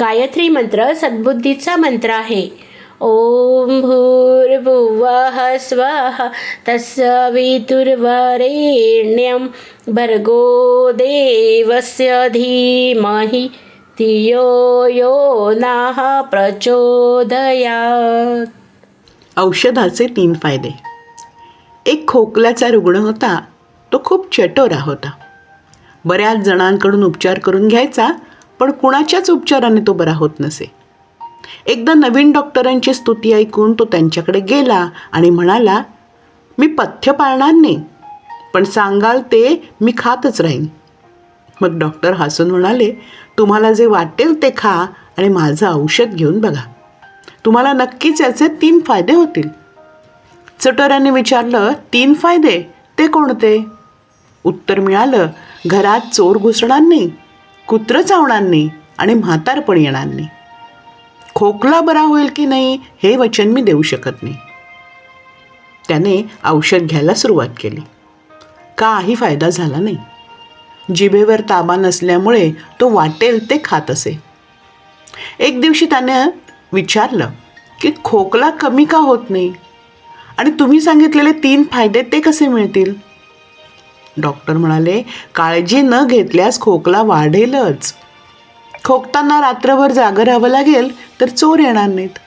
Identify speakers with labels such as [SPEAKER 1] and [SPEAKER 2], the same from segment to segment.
[SPEAKER 1] गायत्री मंत्र सद्बुद्धीचा मंत्र आहे. ओम भूर्भुवः स्वः तत्सवितुर्वरेण्यं भर्गो देवस्य धीमहि धियो यो नः प्रचोदयात्.
[SPEAKER 2] औषधाचे तीन फायदे. एक खोकल्याचा रुग्ण होता तो खूप चटोरा होता. बऱ्याच जणांकडून उपचार करून घ्यायचा पण कुणाच्याच उपचाराने तो बरा होत नसे. एकदा नवीन डॉक्टरांची स्तुती ऐकून तो त्यांच्याकडे गेला आणि म्हणाला मी पथ्य पाळणार नाही पण सांगाल ते मी खातच राहीन. मग डॉक्टर हसून म्हणाले तुम्हाला जे वाटेल ते खा आणि माझं औषध घेऊन बघा. तुम्हाला नक्कीच याचे तीन फायदे होतील. चटोऱ्याने विचारलं तीन फायदे? ते कोणते? उत्तर मिळालं घरात चोर घुसणार नाही कुत्रं चावणार नाही आणि म्हातारपण येणार नाही. खोकला बरा होईल की नाही हे वचन मी देऊ शकत नाही. त्याने औषध घ्यायला सुरुवात केली. काही फायदा झाला नाही. जिभेवर ताबा नसल्यामुळे तो वाटेल ते खात असे. एक दिवशी त्याने विचारलं की खोकला कमी का होत नाही? आणि तुम्ही सांगितलेले तीन फायदे ते कसे मिळतील? डॉक्टर म्हणाले काळजी न घेतल्यास खोकला वाढेलच. खोकताना रात्रभर जागं राहावं लागेल तर चोर येणार नाहीत.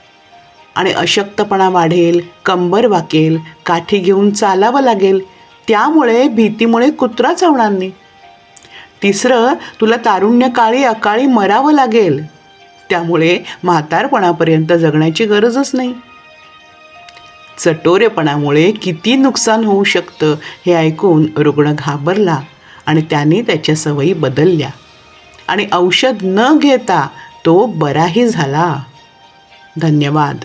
[SPEAKER 2] आणि अशक्तपणा वाढेल कंबर वाकेल काठी घेऊन चालावं लागेल त्यामुळे भीतीमुळे कुत्रा चावणार नाही. तिसरं तुला तारुण्यकाळी अकाळी मरावं लागेल. त्यामुळे म्हातारपणापर्यंत जगण्याची गरजच नाही. चटोरेपणामुळे किती नुकसान होऊ शकतं हे ऐकून रुग्ण घाबरला आणि त्याने त्याच्या सवयी बदलल्या. आणि औषध न घेता तो बराही झाला. धन्यवाद.